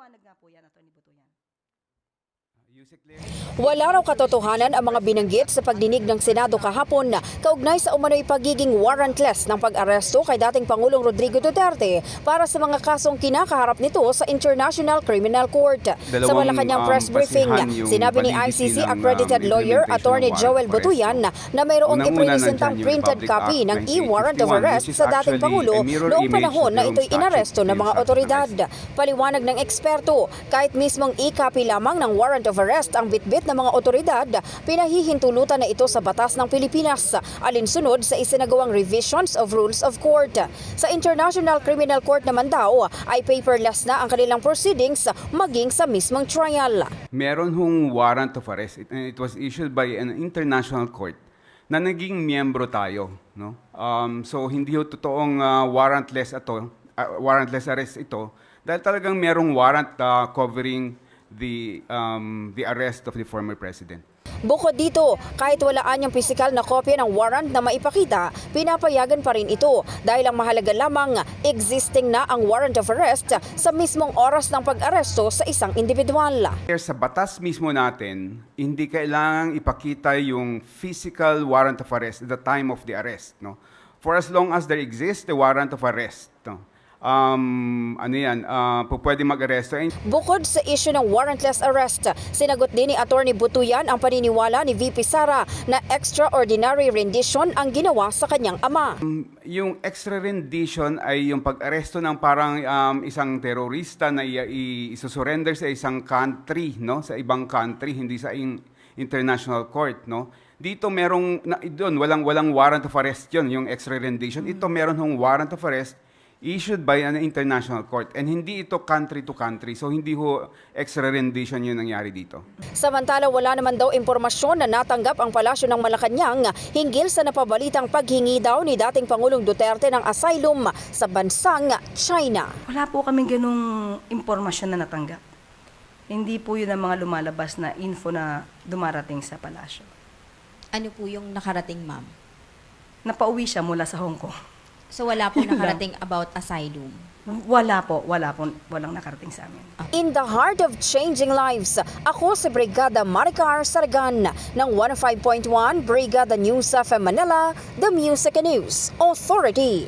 Paliwanag nga po yan, Atty. Butuyan. Wala raw katotohanan ang mga binanggit sa pagdinig ng Senado kahapon na kaugnay sa umano'y pagiging warrantless ng pag-aresto kay dating Pangulong Rodrigo Duterte para sa mga kasong kinakaharap nito sa International Criminal Court. sa Dalawang, Malacanang um, press briefing, sinabi ni ICC ng, um, accredited lawyer implementation Attorney Joel Butuyan na, na mayroong yung printed copy ng e-warrant of 1951, arrest sa dating Pangulo noong panahon na ito'y inaresto ng mga otoridad. Paliwanag ng eksperto, kahit mismong i-copy lamang ng warrant of arrest ang bitbit ng mga otoridad, pinahihintulutan na ito sa batas ng Pilipinas, alinsunod sa isinagawang revisions of rules of court. Sa International Criminal Court naman daw ay paperless na ang kanilang proceedings maging sa mismong trial. Meron hong warrant of arrest. And it was issued by an international court na naging miyembro tayo. No? Um, so, hindi ho totoong ah, warrantless, ito, ah, warrantless arrest ito dahil talagang merong warrant ah, covering the, um, the arrest of the former president. Bukod dito, kahit walaan yung pisikal na kopya ng warrant na maipakita, pinapayagan pa rin ito dahil ang mahalaga lamang existing na ang warrant of arrest sa mismong oras ng pag-aresto sa isang individual. Sa batas mismo natin, hindi kailangang ipakita yung physical warrant of arrest at the time of the arrest. No? For as long as there exists the warrant of arrest, no? Um, ano yan, uh, pwede mag-aresto. Bukod sa issue ng warrantless arrest, sinagot din ni Attorney Butuyan ang paniniwala ni VP Sara na extraordinary rendition ang ginawa sa kanyang ama. yung extra rendition ay yung pag-aresto ng parang um, isang terorista na isusurrender sa isang country, no? Sa ibang country, hindi sa in- international court, no? Dito merong na, doon walang walang warrant of arrest 'yon, yung extra rendition. Ito meron hong warrant of arrest issued by an international court and hindi ito country to country. So hindi ho extra rendition 'yung nangyari dito. Samantala wala naman daw impormasyon na natanggap ang palasyo ng Malacanang hinggil sa napabalitang paghingi daw ni dating Pangulong Duterte ng asylum sa bansang China. Wala po kaming ganung impormasyon na natanggap. Hindi po yun ang mga lumalabas na info na dumarating sa palasyo. Ano po yung nakarating, ma'am? Napauwi siya mula sa Hong Kong. So wala po Yun lang. nakarating about asylum. Wala po, wala po, walang nakarating sa amin. In the heart of changing lives, ako si Brigada Maricar Sargan ng 105.1 Brigada News of Manila, The Music News Authority.